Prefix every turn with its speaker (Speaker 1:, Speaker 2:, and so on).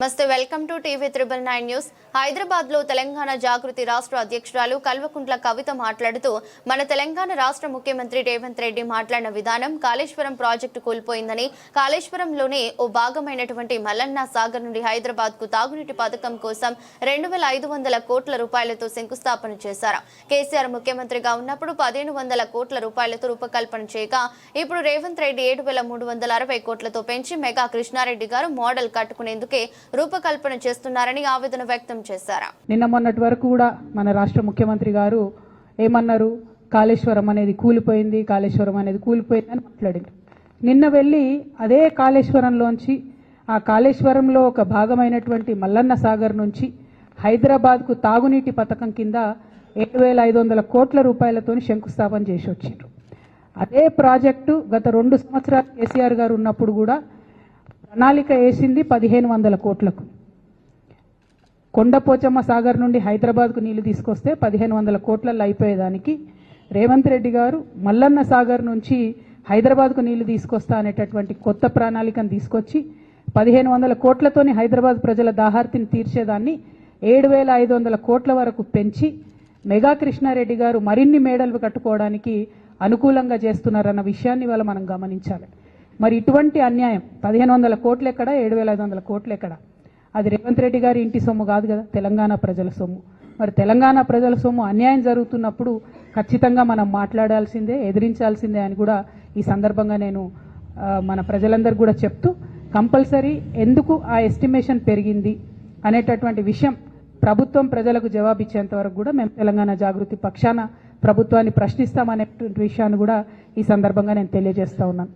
Speaker 1: నమస్తే welcome to TV triple nine news. హైదరాబాద్లో తెలంగాణ జాగృతి రాష్ట్ర అధ్యక్షురాలు కల్వకుంట్ల కవిత మాట్లాడుతూ మన తెలంగాణ రాష్ట్ర ముఖ్యమంత్రి రేవంత్ రెడ్డి మాట్లాడిన విధానం కాళేశ్వరం ప్రాజెక్టు కూలిపోయిందని కాళేశ్వరంలోనే ఓ భాగమైనటువంటి మల్లన్న సాగర్ నుండి హైదరాబాద్కు తాగునీటి పథకం కోసం రెండు వేల ఐదు వందల కోట్ల రూపాయలతో శంకుస్థాపన చేశారు. కేసీఆర్ ముఖ్యమంత్రిగా ఉన్నప్పుడు పదిహేను వందల కోట్ల రూపాయలతో రూపకల్పన చేయగా ఇప్పుడు రేవంత్ రెడ్డి ఏడు వేల మూడు వందల అరవై కోట్లతో పెంచి మెగా కృష్ణారెడ్డి గారు మోడల్ కట్టుకునేందుకే రూపకల్పన చేస్తున్నారని ఆవేదన వ్యక్తం చేశారు.
Speaker 2: నిన్న మొన్నటి వరకు కూడా మన రాష్ట్ర ముఖ్యమంత్రి గారు ఏమన్నారు? కాళేశ్వరం అనేది కూలిపోయింది కాళేశ్వరం అనేది కూలిపోయింది అని మాట్లాడింది నిన్న వెళ్ళి అదే కాళేశ్వరంలోంచి ఆ కాళేశ్వరంలో ఒక భాగమైనటువంటి మల్లన్న సాగర్ నుంచి హైదరాబాద్కు తాగునీటి పథకం కింద ఏడు వేల ఐదు వందల కోట్ల రూపాయలతో శంకుస్థాపన చేసి వచ్చిండ్రు. అదే ప్రాజెక్టు గత రెండు సంవత్సరాలు కేసీఆర్ గారు ఉన్నప్పుడు కూడా ప్రణాళిక వేసింది పదిహేను వందల కోట్లకు. కొండపోచమ్మ సాగర్ నుండి హైదరాబాద్కు నీళ్ళు తీసుకొస్తే పదిహేను వందల కోట్లలో అయిపోయేదానికి. రేవంత్ రెడ్డి గారు మల్లన్న సాగర్ నుంచి హైదరాబాద్కు నీళ్ళు తీసుకొస్తా అనేటటువంటి కొత్త ప్రణాళికను తీసుకొచ్చి పదిహేను వందల కోట్లతోని హైదరాబాద్ ప్రజల దాహార్తిని తీర్చేదాన్ని ఏడు వేల ఐదు వందల కోట్ల వరకు పెంచి మెగా కృష్ణారెడ్డి గారు మరిన్ని మేడలు కట్టుకోవడానికి అనుకూలంగా చేస్తున్నారన్న విషయాన్ని ఇవాళ మనం గమనించాలి. మరి ఇటువంటి అన్యాయం పదిహేను వందల కోట్లు ఎక్కడ ఏడు వేల ఐదు వందల కోట్లు ఎక్కడ? అది రేవంత్ రెడ్డి గారి ఇంటి సొమ్ము కాదు కదా తెలంగాణ ప్రజల సొమ్ము. మరి తెలంగాణ ప్రజల సొమ్ము అన్యాయం జరుగుతున్నప్పుడు ఖచ్చితంగా మనం మాట్లాడాల్సిందే ఎదిరించాల్సిందే అని కూడా ఈ సందర్భంగా నేను మన ప్రజలందరికీ కూడా చెప్తూ కంపల్సరీ ఎందుకు ఆ ఎస్టిమేషన్ పెరిగింది అనేటటువంటి విషయం ప్రభుత్వం ప్రజలకు జవాబిచ్చేంత వరకు కూడా మేము తెలంగాణ జాగృతి పక్షాన ప్రభుత్వాన్ని ప్రశ్నిస్తామనేటువంటి విషయాన్ని కూడా ఈ సందర్భంగా నేను తెలియజేస్తా ఉన్నాను.